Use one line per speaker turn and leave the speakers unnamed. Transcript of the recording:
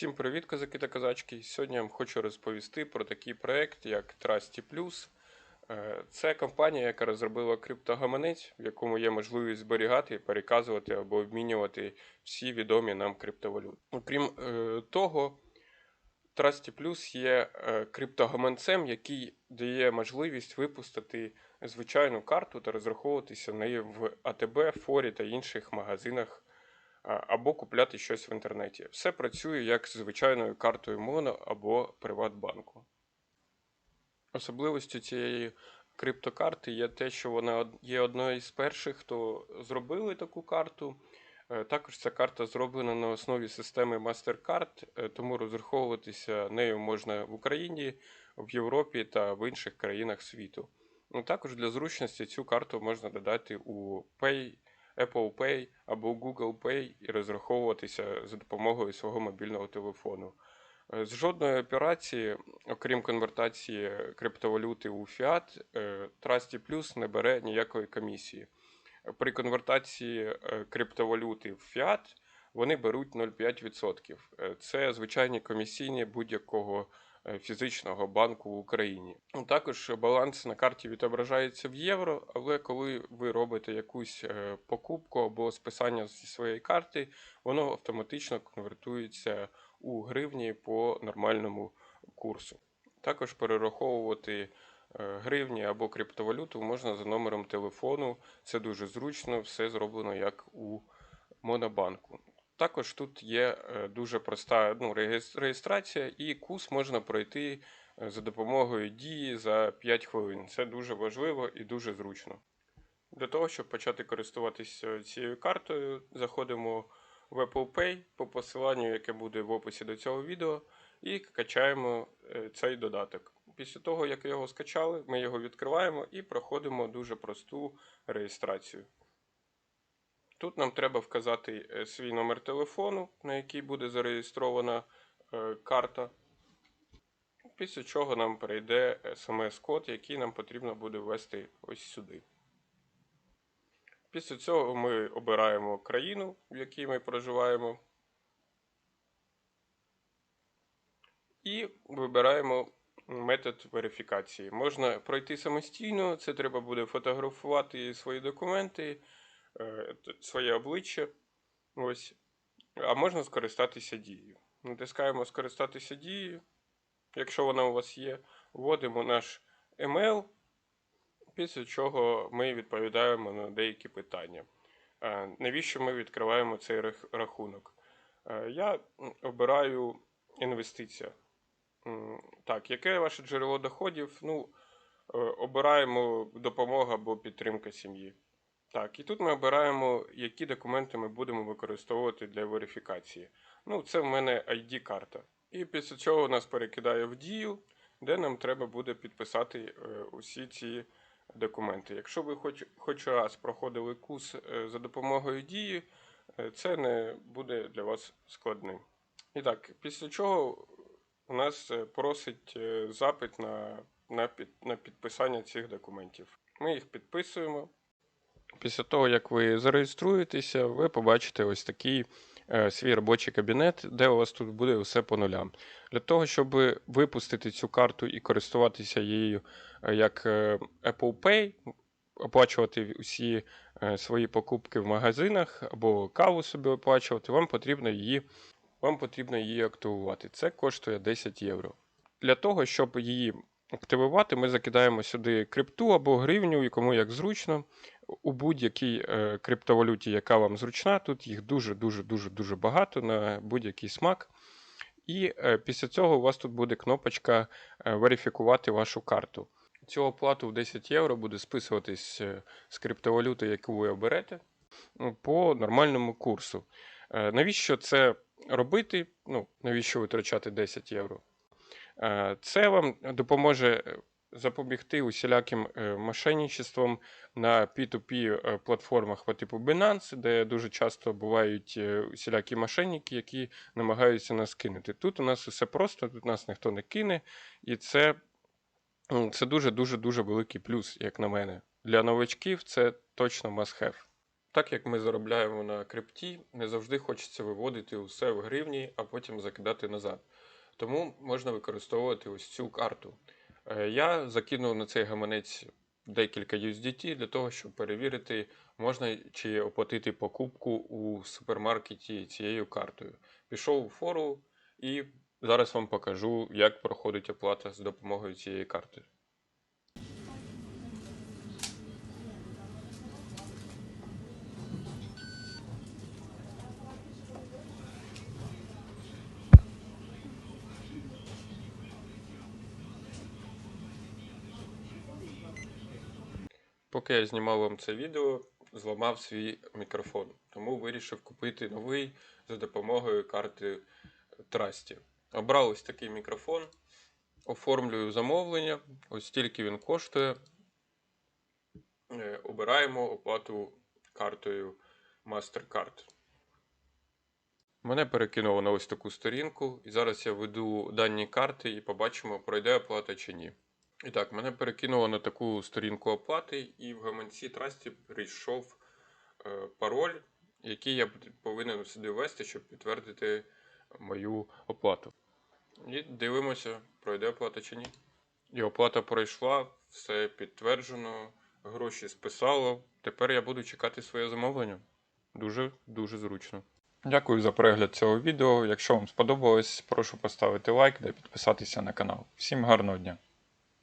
Всім привіт, козаки та козачки. Сьогодні я вам хочу розповісти про такий проект, як Trusty Plus. Е, Це компанія, яка розробила криптогаманець, в якому є можливість зберігати, переказувати або обмінювати всі відомі нам криптовалюти. Окрім е, того, Trusty Plus є е, криптогаманцем, який дає можливість випустити звичайну карту та розраховуватися нею в АТБ, Форі та інших магазинах або купляти щось в інтернеті. Все працює як з звичайною картою Моно або Приватбанку. Особливістю цієї криптокарти є те, що вона є одною з перших, хто зробили таку карту. Е, Також ця карта зроблена на основі системи MasterCard, е, тому розраховуватися нею можна в Україні, в Європі та в інших країнах світу. Ну, також для зручності цю карту можна додати у Pay, Apple Pay або Google Pay і розраховуватися за допомогою свого мобільного телефону. Е, З жодної операції, окрім конвертації криптовалюти у фіат, е, Trusty Plus не бере ніякої комісії. При конвертації е, криптовалюти в фіат вони беруть 0,5%. Е, Це звичайні комісійні будь-якого фізичного банку в Україні. Ну, Також баланс на карті відображається в євро, але коли ви робите якусь е, покупку або списання зі своєї карти, воно автоматично конвертується у гривні по нормальному курсу. Також перераховувати е, гривні або криптовалюту можна за номером телефону. Це дуже зручно, все зроблено як у Монобанку. Також тут є е, дуже проста ну, реєстрація, і курс можна пройти е, за допомогою дії за 5 хвилин. Це дуже важливо і дуже зручно. Для того, щоб почати користуватися цією картою, заходимо в Apple Pay по посиланню, яке буде в описі до цього відео, і качаємо е, цей додаток. Після того, як його скачали, ми його відкриваємо і проходимо дуже просту реєстрацію. Тут нам треба вказати е, свій номер телефону, на який буде зареєстрована е, карта. Після чого нам перейде смс-код, який нам потрібно буде ввести ось сюди. Після цього ми обираємо країну, в якій ми проживаємо. І вибираємо метод верифікації. Можна пройти самостійно, це треба буде фотографувати свої документи, своє обличчя. Ось. А можна скористатися дією. Натискаємо скористатися дією. Якщо вона у вас є, вводимо наш емейл, після чого ми відповідаємо на деякі питання. Е, Навіщо ми відкриваємо цей рахунок? Е, Я обираю інвестиція. Так, яке ваше джерело доходів? Ну, е, обираємо допомога або підтримка сім'ї. Так, і тут ми обираємо, які документи ми будемо використовувати для верифікації. Ну, це в мене ID-карта. І після цього нас перекидає в дію, де нам треба буде підписати е, усі ці документи. Якщо ви хоч, хоч раз проходили курс е, за допомогою дії, е, це не буде для вас складним. І так, після чого у нас просить запит на, на, під, на підписання цих документів. Ми їх підписуємо. Після того, як ви зареєструєтеся, ви побачите ось такий е, свій робочий кабінет, де у вас тут буде все по нулям. Для того, щоб випустити цю карту і користуватися її е, як е, Apple Pay, оплачувати усі свої покупки в магазинах або каву собі оплачувати, вам потрібно її, вам потрібно її активувати. Це коштує 10 євро. Для того, щоб її активувати, ми закидаємо сюди крипту або гривню, і кому як зручно. У будь-якій е, криптовалюті, яка вам зручна, тут їх дуже дуже дуже дуже багато на будь-який смак. І е, після цього у вас тут буде кнопочка е, верифікувати вашу карту. Цю оплату в 10 євро буде списуватись е, з криптовалюти, яку ви оберете, ну, по нормальному курсу. Е, Навіщо це робити? Ну, навіщо витрачати 10 євро? Це вам допоможе е, запобігти усіляким е, мошенничеством на P2P е, платформах по типу Binance, де дуже часто бувають усілякі мошенники, які намагаються нас кинути. Тут у нас все просто, тут нас ніхто не кине, і це, це дуже дуже дуже великий плюс, як на мене. Для новачків це точно must have. Так як ми заробляємо на крипті, не завжди хочеться виводити усе в гривні, а потім закидати назад. Тому можна використовувати ось цю карту. Е, Я закинув на цей гаманець декілька USDT для того, щоб перевірити, можна чи оплатити покупку у супермаркеті цією картою. Пішов у фору і зараз вам покажу, як проходить оплата з допомогою цієї карти. Поки я знімав вам це відео, зламав свій мікрофон, тому вирішив купити новий за допомогою карти Трасті. Обрав ось такий мікрофон, оформлюю замовлення, ось стільки він коштує. Е, Обираємо оплату картою MasterCard. Мене перекинуло на ось таку сторінку, і зараз я веду дані карти і побачимо, пройде оплата чи ні. І так, мене перекинуло на таку сторінку оплати, і в гаманці Трасті прийшов е, пароль, який я повинен сюди ввести, щоб підтвердити мою оплату. І дивимося, пройде оплата чи ні. І оплата пройшла, все підтверджено, гроші списало. Тепер я буду чекати своє замовлення. Дуже дуже зручно.
Дякую за перегляд цього відео. Якщо вам сподобалось, прошу поставити лайк та підписатися на канал. Всім гарного дня!